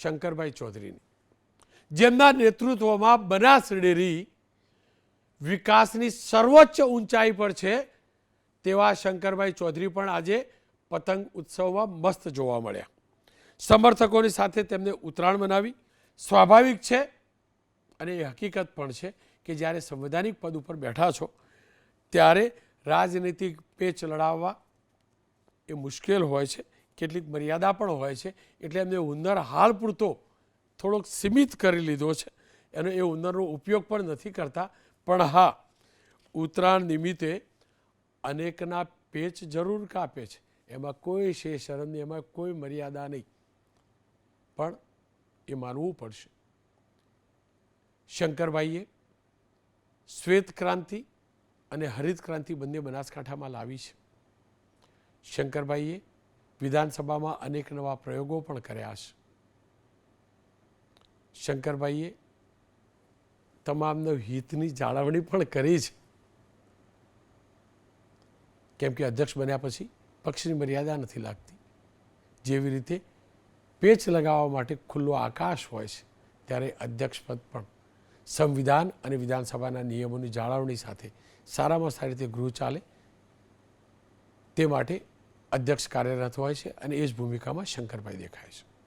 શંકરભાઈ ચૌધરીની. જેમના નેતૃત્વમાં બનાસ ડેરી વિકાસની સર્વોચ્ચ ઊંચાઈ પર છે, તેવા શંકરભાઈ ચૌધરી પણ આજે પતંગ ઉત્સવમાં મસ્ત જોવા મળ્યા. સમર્થકોની સાથે તેમને ઉત્તરાયણ મનાવી, સ્વાભાવિક છે, અને એ હકીકત પણ છે કે જ્યારે સંવૈધાનિક પદ ઉપર બેઠા છો, ત્યારે રાજનૈતિક પેચ લડાવવા એ મુશ્કેલ હોય છે. કેટલીક મર્યાદા પણ હોય છે. એટલે એમને હુનર હાલ પૂરતો થોડોક સીમિત કરી લીધો છે. એનો એ હુનરનો ઉપયોગ પણ નથી કરતા. પણ હા, ઉત્તરાયણ નિમિત્તે અનેકના પેચ જરૂર કાપે છે. એમાં કોઈ શે શરમ નહીં, એમાં કોઈ મર્યાદા નહીં. પણ એ માનવું પડશે. શંકરભાઈએ શ્વેત ક્રાંતિ અને હરિત ક્રાંતિ બંને બનાસકાંઠામાં લાવી છે. શંકરભાઈએ વિધાનસભામાં અનેક નવા પ્રયોગો પણ કર્યા છે. શંકરભાઈએ તમામનો હિતની જાળવણી પણ કરી છે. કેમ કે અધ્યક્ષ બન્યા પછી પક્ષની મર્યાદા નથી લાગતી. જેવી રીતે પેચ લગાવવા માટે ખુલ્લો આકાશ હોય છે, ત્યારે અધ્યક્ષ પદ પણ સંવિધાન અને વિધાનસભાના નિયમોની જાળવણી સાથે સારામાં સારી રીતે ગૃહ ચાલે તે માટે અધ્યક્ષ કાર્યરત હોય છે અને એ જ ભૂમિકામાં શંકરભાઈ દેખાય છે.